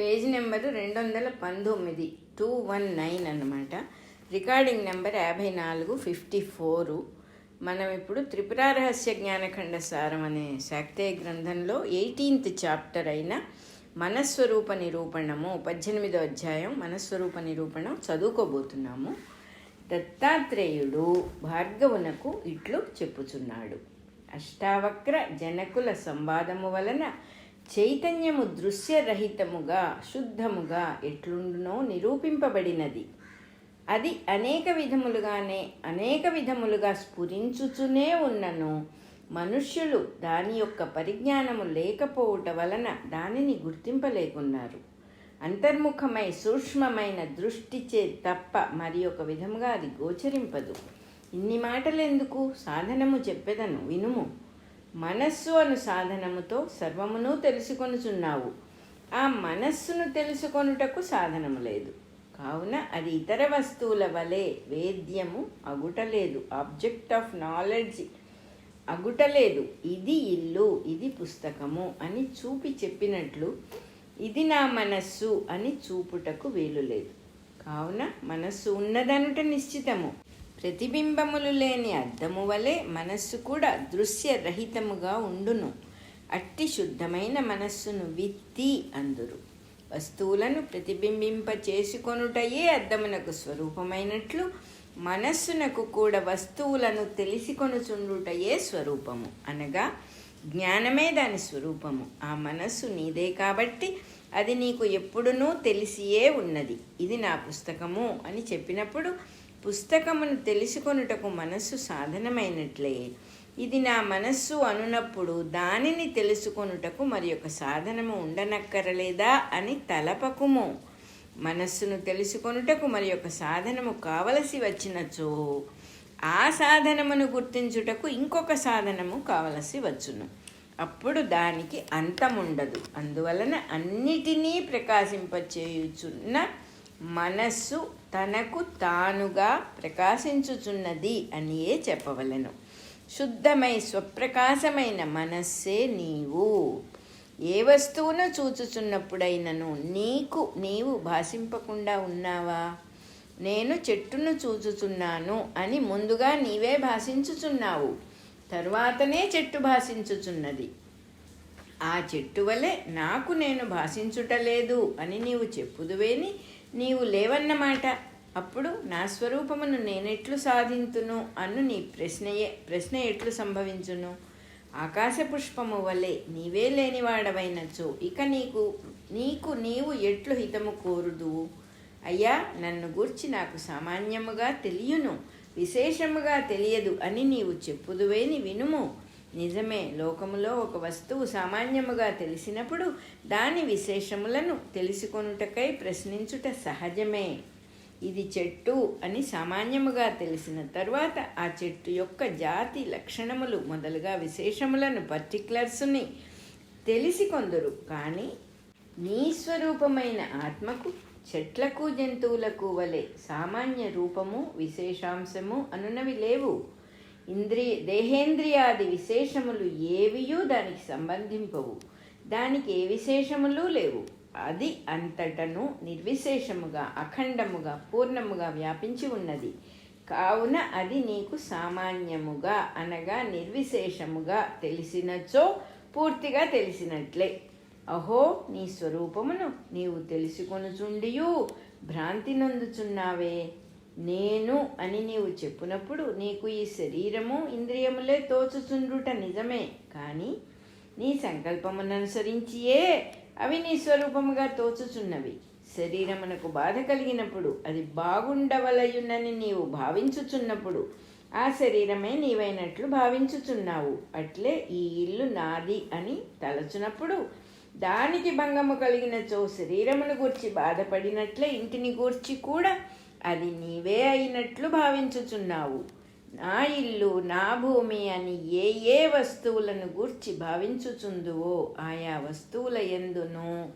Page number రెండు వందల పంతొమ్మిది టూ వన్ నైన్ అనమాట రికార్డింగ్ నెంబర్ యాభై నాలుగు ఫిఫ్టీ ఫోరు. మనం ఇప్పుడు త్రిపుర రహస్య జ్ఞానఖండ సారం అనే శాక్తేయ గ్రంథంలో ఎయిటీన్త్ చాప్టర్ అయిన మనస్వరూప నిరూపణము పద్దెనిమిదో అధ్యాయం మనస్వరూప నిరూపణం చదువుకోబోతున్నాము. దత్తాత్రేయుడు భార్గవునకు ఇట్లు చెప్పుచున్నాడు. అష్టావక్ర జనకుల సంవాదము వలన చైతన్యము దృశ్యరహితముగా శుద్ధముగా ఎట్లుండునో నిరూపింపబడినది. అది అనేక విధములుగానే అనేక విధములుగా స్ఫురించుచునే ఉన్నను. మనుష్యులు దాని యొక్క పరిజ్ఞానము లేకపోవుట వలన దానిని గుర్తింపలేకున్నారు. అంతర్ముఖమై సూక్ష్మమైన దృష్టిచే తప్ప మరి ఒక విధముగా అది గోచరింపదు. ఇన్ని మాటలెందుకు? సాధనము చెప్పెదను వినుము. మనస్సు అను సాధనముతో సర్వమును తెలుసుకొనుచున్నావు. ఆ మనస్సును తెలుసుకొనుటకు సాధనము లేదు. కావున అది ఇతర వస్తువుల వలె వేద్యము అగుటలేదు. ఆబ్జెక్ట్ ఆఫ్ నాలెడ్జ్ అగుటలేదు. ఇది ఇల్లు ఇది పుస్తకము అని చూపి చెప్పినట్లు ఇది నా మనస్సు అని చూపుటకు వీలు లేదు కావున మనస్సు ఉన్నదనుట నిశ్చితము. ప్రతిబింబములు లేని అద్దము వలె మనస్సు కూడా దృశ్యరహితముగా ఉండును. అట్టి శుద్ధమైన మనస్సును విత్తి అందురు. వస్తువులను ప్రతిబింబింప చేసుకొనుటయే అద్దమునకు స్వరూపమైనట్లు మనస్సునకు కూడా వస్తువులను తెలిసికొనుచుండుటయే స్వరూపము. అనగా జ్ఞానమే దాని స్వరూపము. ఆ మనస్సు నీదే కాబట్టి అది నీకు ఎప్పుడునూ తెలిసియే ఉన్నది. ఇది నా పుస్తకము అని చెప్పినప్పుడు పుస్తకమును తెలుసుకొనుటకు మనస్సు సాధనమైనట్లే. ఇది నా మనస్సు అనునప్పుడు దానిని తెలుసుకొనుటకు మరి ఒక సాధనము ఉండనక్కరలేదా అని తలపకుము. మనస్సును తెలుసుకొనుటకు మరి ఒక సాధనము కావలసి వచ్చినచో ఆ సాధనమును గుర్తించుటకు ఇంకొక సాధనము కావలసి వచ్చును. అప్పుడు దానికి అంతముండదు. అందువలన అన్నిటినీ ప్రకాశింపచేయుచున్న మనస్సు తనకు తానుగా ప్రకాశించుచున్నది అనియే చెప్పవలను. శుద్ధమై స్వప్రకాశమైన మనస్సే నీవు. ఏ వస్తువును చూచుచున్నప్పుడైనను నీకు నీవు భాషింపకుండా ఉన్నావా? నేను చెట్టును చూచుచున్నాను అని ముందుగా నీవే భాషించుచున్నావు. తరువాతనే చెట్టు భాషించుచున్నది. ఆ చెట్టు వలె నాకు నేను భాషించుటలేదు అని నీవు చెప్పుదువేని నీవు లేవన్నమాట. అప్పుడు నా స్వరూపమును నేనెట్లు సాధింతును అను నీ ప్రశ్నయే ప్రశ్న ఎట్లు సంభవించును? ఆకాశ పుష్పము వలె నీవే లేనివాడవైనచో ఇక నీకు నీకు నీవు ఎట్లు హితము కోరుదువు? అయ్యా నన్ను గూర్చి నాకు సామాన్యముగా తెలియను విశేషముగా తెలియదు అని నీవు చెప్పుదువేని వినుము? నిజమే లోకములో ఒక వస్తువు సామాన్యముగా తెలిసినప్పుడు దాని విశేషములను తెలుసుకొనుటకై ప్రశ్నించుట సహజమే. ఇది చెట్టు అని సామాన్యముగా తెలిసిన తరువాత ఆ చెట్టు యొక్క జాతి లక్షణములు మొదలుగా విశేషములను పర్టికులర్స్ని తెలిసి కొందరు కానీ నీ స్వరూపమైన ఆత్మకు చెట్లకు జంతువులకు వలె సామాన్య రూపము విశేషాంశము అనునవి లేవు. ఇంద్రియ దేహేంద్రియాది విశేషములు ఏవియూ దానికి సంబంధింపవు. దానికి ఏ విశేషములు లేవు. అది అంతటను నిర్విశేషముగా అఖండముగా పూర్ణముగా వ్యాపించి ఉన్నది. కావున అది నీకు సామాన్యముగా అనగా నిర్విశేషముగా తెలిసినచో పూర్తిగా తెలిసినట్లే. అహో నీ స్వరూపమును నీవు తెలుసుకొనుచుండియు భ్రాంతి నందుచున్నావే. నేను అని నీవు చెప్పునప్పుడు నీకు ఈ శరీరము ఇంద్రియములే తోచుచుండుట నిజమే. కానీ నీ సంకల్పముననుసరించియే అవి నీ స్వరూపముగా తోచుచున్నవి. శరీరమునకు బాధ కలిగినప్పుడు అది బాగుండవలయునని నీవు భావించుచున్నప్పుడు ఆ శరీరమే నీవైనట్లు భావించుచున్నావు. అట్లే ఈ ఇల్లు నాది అని తలచునప్పుడు దానికి భంగము కలిగినచో శరీరమును గూర్చి బాధపడినట్లే ఇంటిని గూర్చి కూడా అది నీవే అయినట్లు భావించుచున్నావు. నా ఇల్లు నా భూమి అని ఏ ఏ వస్తువులను గూర్చి భావించుచుందువో ఆయా వస్తువుల ఎందును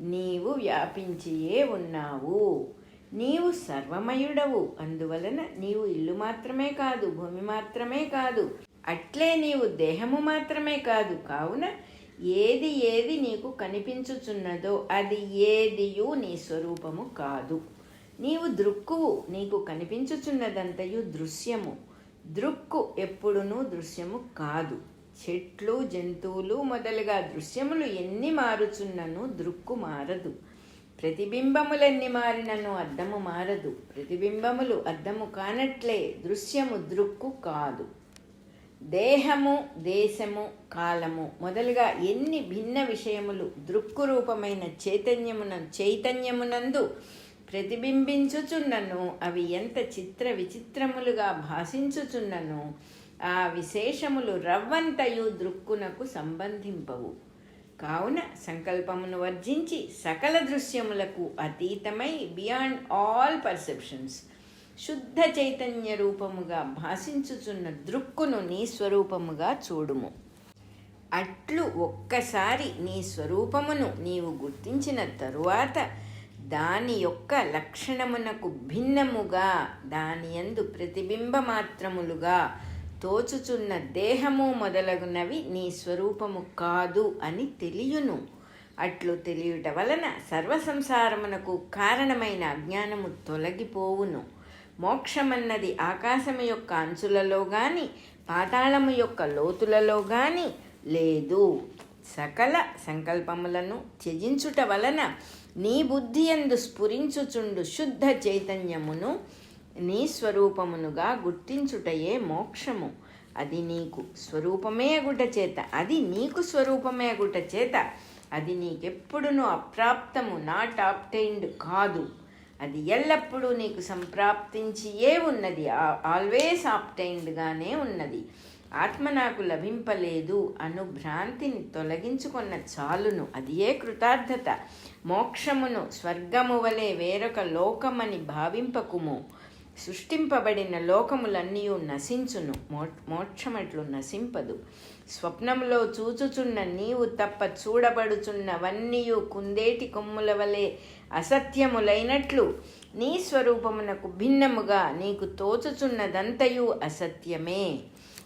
నీవు వ్యాపించియే ఉన్నావు. నీవు సర్వమయుడవు అందువలన నీవు ఇల్లు మాత్రమే కాదు భూమి మాత్రమే కాదు అట్లే నీవు దేహము మాత్రమే కాదు. కావున ఏది ఏది నీకు కనిపించుచున్నదో అది ఏదియు నీ స్వరూపము కాదు. నీవు దృక్కువు నీకు కనిపించుచున్నదంతయు దృశ్యము. దృక్కు ఎప్పుడునూ దృశ్యము కాదు. చెట్లు జంతువులు మొదలుగా దృశ్యములు ఎన్ని మారుచున్నను దృక్కు మారదు. ప్రతిబింబములెన్ని మారినను అద్దము మారదు. ప్రతిబింబములు అద్దము కానట్లే దృశ్యము దృక్కు కాదు. దేహము దేశము కాలము మొదలుగా ఎన్ని భిన్న విషయములు దృక్కు రూపమైన చైతన్యమున చైతన్యమునందు ప్రతిబింబించుచున్నను. అవి ఎంత చిత్ర విచిత్రములుగా భాషించుచున్నను. ఆ విశేషములు రవ్వంతయు దృక్కునకు సంబంధింపవు. కావున సంకల్పమును వర్జించి సకల దృశ్యములకు అతీతమై బియాండ్ ఆల్ పర్సెప్షన్స్. శుద్ధ చైతన్య రూపముగా భాషించుచున్న దృక్కును నీ స్వరూపముగా చూడుము. అట్లు ఒక్కసారి నీ స్వరూపమును నీవు గుర్తించిన తరువాత దాని యొక్క లక్షణమునకు భిన్నముగా దాని యందు ప్రతిబింబ మాత్రములుగా తోచుచున్న దేహము మొదలగునవి నీ స్వరూపము కాదు అని తెలియను. అట్లు తెలియుట వలన సర్వసంసారమునకు కారణమైన అజ్ఞానము తొలగిపోవును. మోక్షమన్నది ఆకాశము యొక్క అంచులలో గాని పాతాళము యొక్క లోతులలో గాని లేదు. సకల సంకల్పములను త్యజించుట వలన నీ బుద్ధి ఎందు స్ఫురించుచుండు శుద్ధ చైతన్యమును నీ స్వరూపమునుగా గుర్తించుటయే మోక్షము. అది నీకు స్వరూపమే అగుట చేత. అది నీకు స్వరూపమే అగుట చేత. అది నీకెప్పుడునూ అప్రాప్తము నాట్ ఆప్టైన్డ్ కాదు. అది ఎల్లప్పుడూ నీకు సంప్రాప్తించియే ఉన్నది. ఆల్వేస్ ఆప్టైన్డ్గానే ఉన్నది. ఆత్మ నాకు లభింపలేదు అను భ్రాంతిని తొలగించుకున్న చాలును. అదియే కృతార్థత. మోక్షమును స్వర్గము వలె వేరొక లోకమని భావింపకుము. సృష్టింపబడిన లోకములన్నీ నశించును. మో మోక్షమట్లు నశింపదు. స్వప్నములో చూచుచున్న నీవు తప్ప చూడబడుచున్నవన్నీయు కుందేటి కొమ్ముల వలె అసత్యములైనట్లు నీ స్వరూపమునకు భిన్నముగా నీకు తోచుచున్నదంతయు అసత్యమే.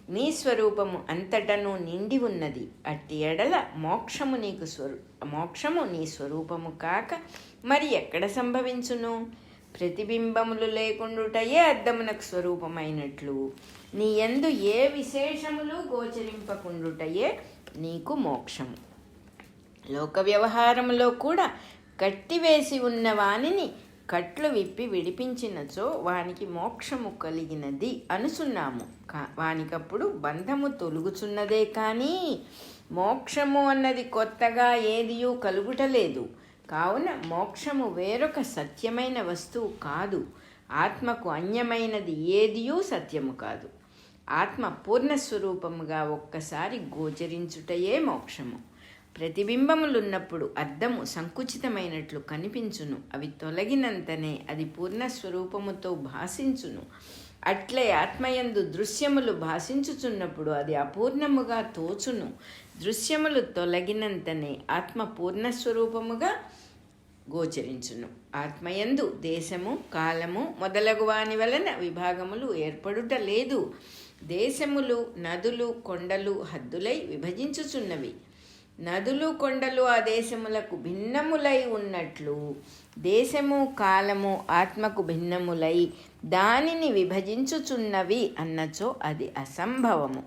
నీ స్వరూపము అంతటను నిండి ఉన్నది. అట్టి ఎడల మోక్షము నీకు స్వరూ మోక్షము నీ స్వరూపము కాక మరి ఎక్కడ సంభవించును? ప్రతిబింబములు లేకుండుటయే అద్దమునకు స్వరూపమైనట్లు. నీ ఎందు ఏ విశేషములు గోచరింపకుండుటయే నీకు మోక్షము. లోక వ్యవహారములో కూడా కట్టివేసి ఉన్న వానిని కట్లు విప్పి విడిపించినచో వానికి మోక్షము కలిగినది అనుసున్నాము. కా వానికప్పుడు బంధము తొలుగుచున్నదే కానీ మోక్షము అన్నది కొత్తగా ఏదియూ కలుగుటలేదు. కావున మోక్షము వేరొక సత్యమైన వస్తువు కాదు. ఆత్మకు అన్యమైనది ఏదియూ సత్యము కాదు. ఆత్మ పూర్ణస్వరూపముగా ఒక్కసారి గోచరించుటయే మోక్షము. ప్రతిబింబములున్నప్పుడు అర్థము సంకుచితమైనట్లు కనిపించును. అవి తొలగినంతనే అది పూర్ణస్వరూపముతో భాషించును. అట్లే ఆత్మయందు దృశ్యములు భాషించుచున్నప్పుడు అది అపూర్ణముగా తోచును. దృశ్యములు తొలగినంతనే ఆత్మ పూర్ణస్వరూపముగా గోచరించును. ఆత్మయందు దేశము కాలము మొదలగు వాని వలన విభాగములు ఏర్పడుట లేదు. దేశములు నదులు కొండలు హద్దులై విభజించుచున్నవి. నదులు కొండలు ఆ దేశములకు భిన్నములై ఉన్నట్లు దేశము కాలము ఆత్మకు భిన్నములై దానిని విభజించుచున్నవి అన్నచో అది అసంభవము.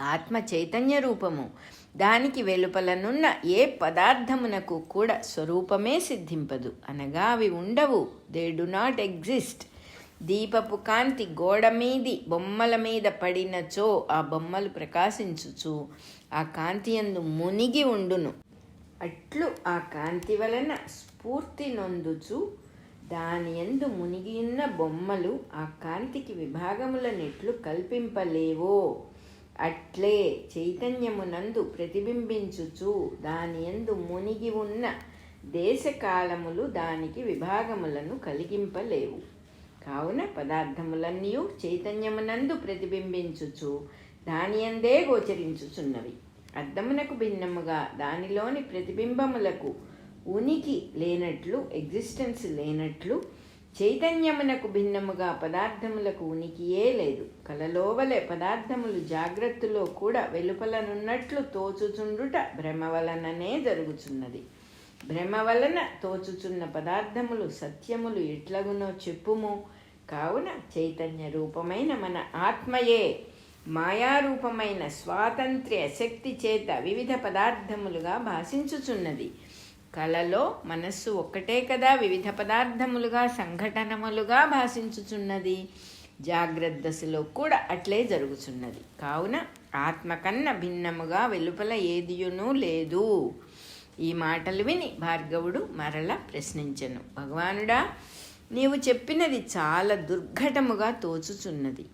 ఆత్మ చైతన్య రూపము. దానికి వెలుపలనున్న ఏ పదార్థమునకు కూడా స్వరూపమే సిద్ధింపదు. అనగా అవి ఉండవు. దే డు నాట్ ఎగ్జిస్ట్ దీపపు కాంతి గోడ మీది బొమ్మల మీద పడినచో ఆ బొమ్మలు ప్రకాశించుచు ఆ కాంతి ఎందు మునిగి ఉండును. అట్లు ఆ కాంతి వలన స్ఫూర్తి నొందుచు దాని ఎందు మునిగియున్న బొమ్మలు ఆ కాంతికి విభాగములనెట్లు కల్పింపలేవో. అట్లే చైతన్యమునందు ప్రతిబింబించుచు దాని ఎందు మునిగి ఉన్న దేశకాలములు దానికి విభాగములను కలిగింపలేవు. కావున పదార్థములన్నీ చైతన్యమునందు ప్రతిబింబించుచు దాని అందే గోచరించుచున్నవి. అద్దమునకు భిన్నముగా దానిలోని ప్రతిబింబములకు ఉనికి లేనట్లు ఎగ్జిస్టెన్స్ లేనట్లు చైతన్యమునకు భిన్నముగా పదార్థములకు ఉనికియే లేదు. కలలోవలే పదార్థములు జాగ్రత్తలో కూడా వెలుపలనున్నట్లు తోచుచుండుట భ్రమ వలననే జరుగుచున్నది. భ్రమ వలన తోచుచున్న పదార్థములు సత్యములు ఎట్లగునో చెప్పుము. కావున చైతన్య రూపమైన మన ఆత్మయే మాయారూపమైన స్వాతంత్ర్య శక్తి చేత వివిధ పదార్థములుగా భాషించుచున్నది. కళలో మనస్సు ఒక్కటే కదా వివిధ పదార్థములుగా సంఘటనములుగా భాషించుచున్నది. జాగ్రత్త దశలో కూడా అట్లే జరుగుతున్నది కావున ఆత్మకన్న భిన్నముగా వెలుపల ఏదియునూ లేదు. ఈ మాటలు విని భార్గవుడు మరల ప్రశ్నించను. భగవానుడా నీవు చెప్పినది చాలా దుర్ఘటముగా తోచుచున్నది.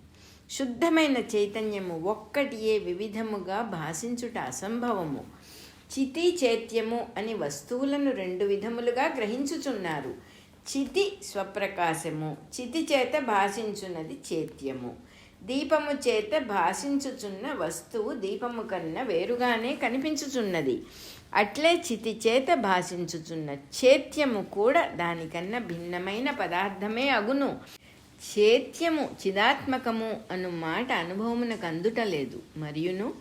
శుద్ధమైన చైతన్యము ఒక్కటియే వివిధముగా భాషించుట అసంభవము. చితి చైత్యము అని వస్తువులను రెండు విధములుగా గ్రహించుచున్నారు. చితి స్వప్రకాశము చితి చేత భాషించున్నది చైత్యము. దీపము చేత భాషించుచున్న వస్తువు దీపము కన్నా వేరుగానే కనిపించుచున్నది. అట్లే చితి చేత భాషించుచున్న చేత్యము కూడా దానికన్నా భిన్నమైన పదార్థమే అగును. చేత్యము చిదాత్మకము అను మాట అనుభవమునకు అందుట లేదు మరియును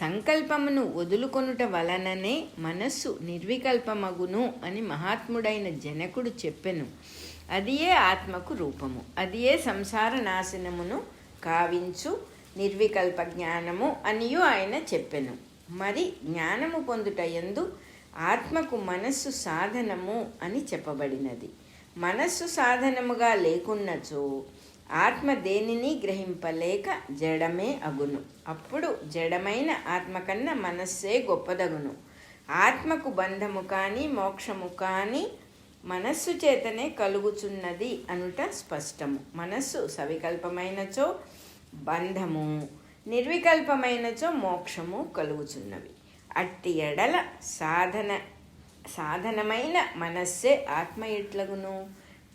సంకల్పమును వదులుకొనుట వలననే మనస్సు నిర్వికల్పమగును అని మహాత్ముడైన జనకుడు చెప్పెను. అదియే ఆత్మకు రూపము. అదియే సంసార నాశనమును కావించు నిర్వికల్ప జ్ఞానము అనియు ఆయన చెప్పెను. మరి జ్ఞానము పొందుట ఎందు ఆత్మకు మనస్సు సాధనము అని చెప్పబడినది. మనస్సు సాధనముగా లేకున్నచో ఆత్మ దేనిని గ్రహింపలేక జడమే అగును. అప్పుడు జడమైన ఆత్మ కన్నా మనస్సే గొప్పదగును. ఆత్మకు బంధము కానీ మోక్షము కానీ మనస్సు చేతనే కలుగుచున్నది అనుట స్పష్టము. మనస్సు సవికల్పమైనచో బంధము. నిర్వికల్పమైనచో మోక్షము కలుగుచున్నవి. అట్టి ఎడల సాధన సాధనమైన మనస్సే ఆత్మ ఎట్లగును?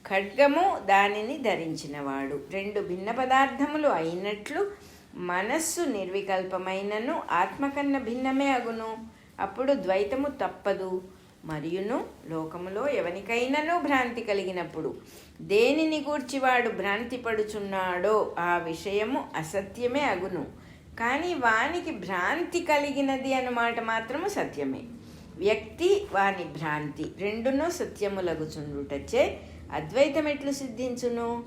ఖడ్గము దానిని ధరించినవాడు. రెండు భిన్న పదార్థములు అయినట్లు మనస్సు నిర్వికల్పమైనను ఆత్మకన్న భిన్నమే అగును. అప్పుడు ద్వైతము తప్పదు. మరియును లోకములో ఎవనికైనాను భ్రాంతి కలిగినప్పుడు దేనిని గూర్చి వాడు భ్రాంతి పడుచున్నాడో ఆ విషయము అసత్యమే అగును. కానీ వానికి భ్రాంతి కలిగినది అన్నమాట మాత్రము సత్యమే. వ్యక్తి వాని భ్రాంతి రెండును సత్యములగుచుండుటచే అద్వైతం ఎట్లు సిద్ధించును.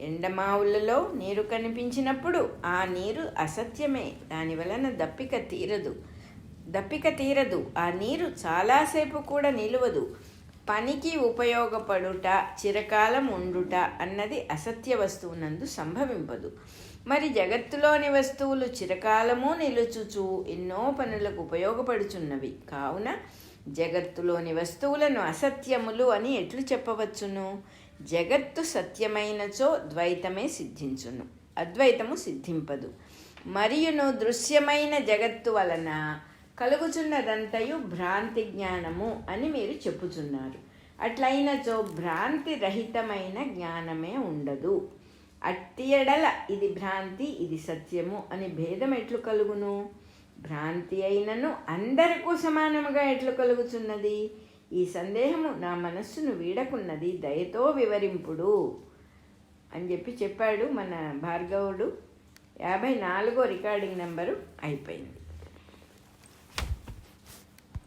ఎండమావులలో నీరు కనిపించినప్పుడు ఆ నీరు అసత్యమే. దాని వలన దప్పిక తీరదు. దప్పిక తీరదు. ఆ నీరు చాలాసేపు కూడా నిలువదు. పనికి ఉపయోగపడుట చిరకాలం ఉండుట అన్నది అసత్య వస్తువునందు సంభవింపదు. మరి జగత్తులోని వస్తువులు చిరకాలము నిలుచుచు ఎన్నో పనులకు ఉపయోగపడుచున్నవి. కావున జగత్తులోని వస్తువులను అసత్యములు అని ఎట్లు చెప్పవచ్చును? జగత్తు సత్యమైనచో ద్వైతమే సిద్ధించును. అద్వైతము సిద్ధింపదు. మరియును దృశ్యమైన జగత్తు వలన కలుగుచున్నదంతయు భ్రాంతి జ్ఞానము అని మీరు చెప్పుచున్నారు. అట్లయినచో భ్రాంతి రహితమైన జ్ఞానమే ఉండదు. అట్టి ఎడల ఇది భ్రాంతి ఇది సత్యము అని భేదం ఎట్లు కలుగును? భ్రాంతి అయినను అందరికూ సమానముగా ఎట్లు కలుగుచున్నది? ఈ సందేహము నా మనస్సును వీడకున్నది దయతో వివరింపుడు. అని చెప్పి చెప్పాడు మన భార్గవుడు. యాభై నాలుగో రికార్డింగ్ నెంబరు అయిపోయింది.